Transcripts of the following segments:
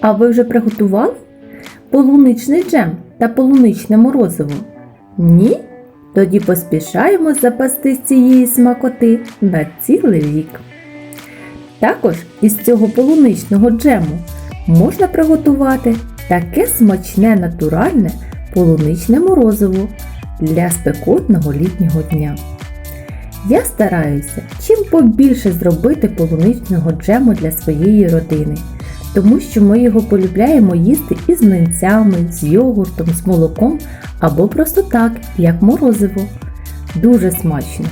А ви вже приготували полуничний джем та полуничне морозиво? Ні? Тоді поспішаємо запастись цієї смакоти на цілий рік. Також із цього полуничного джему можна приготувати таке смачне натуральне полуничне морозиво для спекотного літнього дня. Я стараюся чим побільше зробити полуничного джему для своєї родини, тому що ми його полюбляємо їсти із млинцями, з йогуртом, з молоком або просто так, як морозиво. Дуже смачно.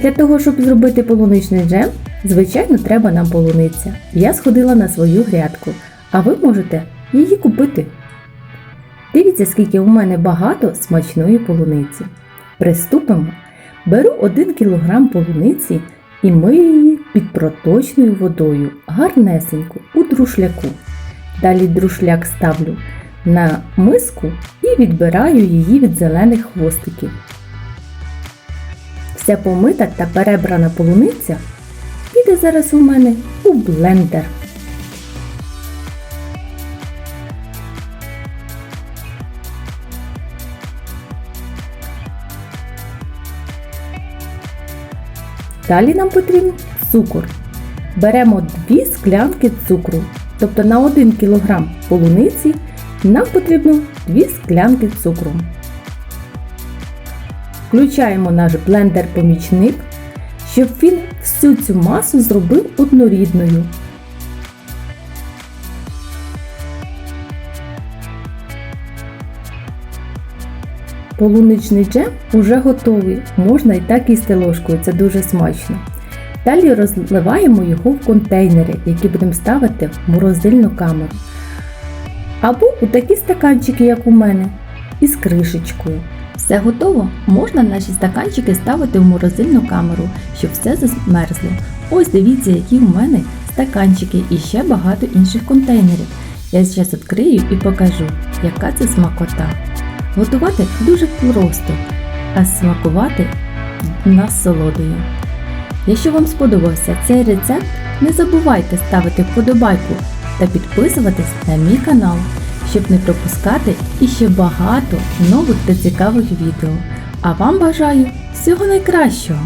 Для того, щоб зробити полуничний джем, звичайно, треба нам полуниця. Я сходила на свою грядку, а ви можете її купити. Дивіться, скільки у мене багато смачної полуниці. Приступимо. Беру 1 кг полуниці і мию її під проточною водою, гарнесенько, у друшляку. Далі друшляк ставлю на миску і відбираю її від зелених хвостиків. Вся помита та перебрана полуниця піде зараз у мене у блендер. Далі нам потрібен цукор. Беремо 2 склянки цукру, тобто на 1 кг полуниці нам потрібно 2 склянки цукру. Включаємо наш блендер-помічник, щоб він всю цю масу зробив однорідною. Полуничний джем уже готовий, можна і так їсти ложкою, це дуже смачно. Далі розливаємо його в контейнери, які будемо ставити в морозильну камеру. Або у такі стаканчики, як у мене, із кришечкою. Все готово, можна наші стаканчики ставити в морозильну камеру, щоб все замерзло. Ось дивіться, які у мене стаканчики і ще багато інших контейнерів. Я зараз відкрию і покажу, яка це смакота. Готувати дуже просто, а смакувати насолодою. Якщо вам сподобався цей рецепт, не забувайте ставити вподобайку та підписуватись на мій канал, щоб не пропускати іще багато нових та цікавих відео. А вам бажаю всього найкращого!